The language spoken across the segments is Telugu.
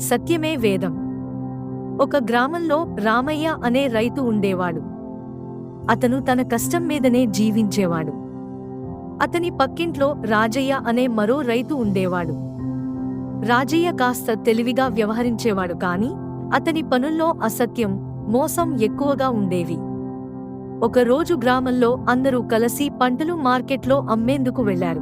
సత్యమే వేదం. ఒక గ్రామంలో రామయ్య అనే రైతు ఉండేవాడు. అతను తన కష్టం మీదనే జీవించేవాడు. అతని పక్కింట్లో రాజయ్య అనే మరో రైతు ఉండేవాడు. రాజయ్య కాస్త తెలివిగా వ్యవహరించేవాడు కాని అతని పనుల్లో అసత్యం మోసం ఎక్కువగా ఉండేవి. ఒకరోజు గ్రామంలో అందరూ కలిసి పంటలు మార్కెట్లో అమ్మేందుకు వెళ్ళారు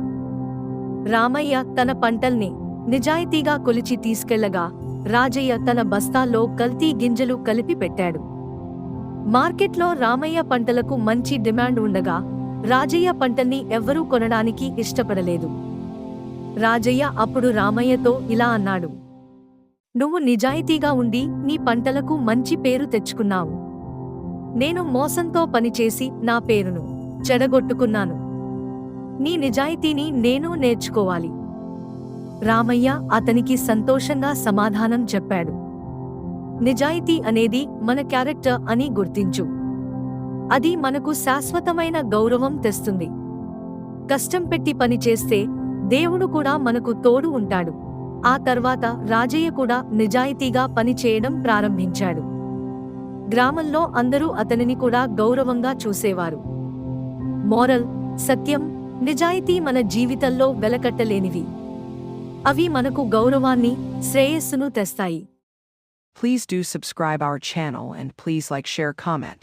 రామయ్య తన పంటల్ని నిజాయితీగా కొలిచి తీసుకెళ్ళగా రాజయ్య తన బస్తాల్లో కల్తీ గింజలు కలిపి పెట్టాడు. మార్కెట్లో రామయ్య పంటలకు మంచి డిమాండ్ ఉండగా రాజయ్య పంటల్ని ఎవ్వరూ కొనడానికి ఇష్టపడలేదు. రాజయ్య అప్పుడు రామయ్యతో ఇలా అన్నాడు. నువ్వు నిజాయితీగా ఉండి నీ పంటలకు మంచి పేరు తెచ్చుకున్నావు. నేను మోసంతో పనిచేసి నా పేరును చెడగొట్టుకున్నాను. నీ నిజాయితీని నేను నేర్చుకోవాలి. రామయ్య అతనికి సంతోషంగా సమాధానం చెప్పాడు. నిజాయితీ అనేది మన క్యారెక్టర్ అని గుర్తించు. అది మనకు శాశ్వతమైన గౌరవం తెస్తుంది. కష్టం పెట్టి పనిచేస్తే దేవుడు కూడా మనకు తోడు ఉంటాడు. ఆ తర్వాత రాజయ్య కూడా నిజాయితీగా పనిచేయడం ప్రారంభించాడు. గ్రామంలో అందరూ అతనిని కూడా గౌరవంగా చూసేవారు. మోరల్ సత్యం నిజాయితీ మన జీవితంలో వెలకట్టలేనివి. అవి మనకు గౌరవాన్ని శ్రేయస్సును తెస్తాయి Please do subscribe our channel and please like share comment.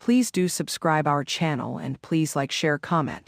Please do subscribe our channel and please like share comment.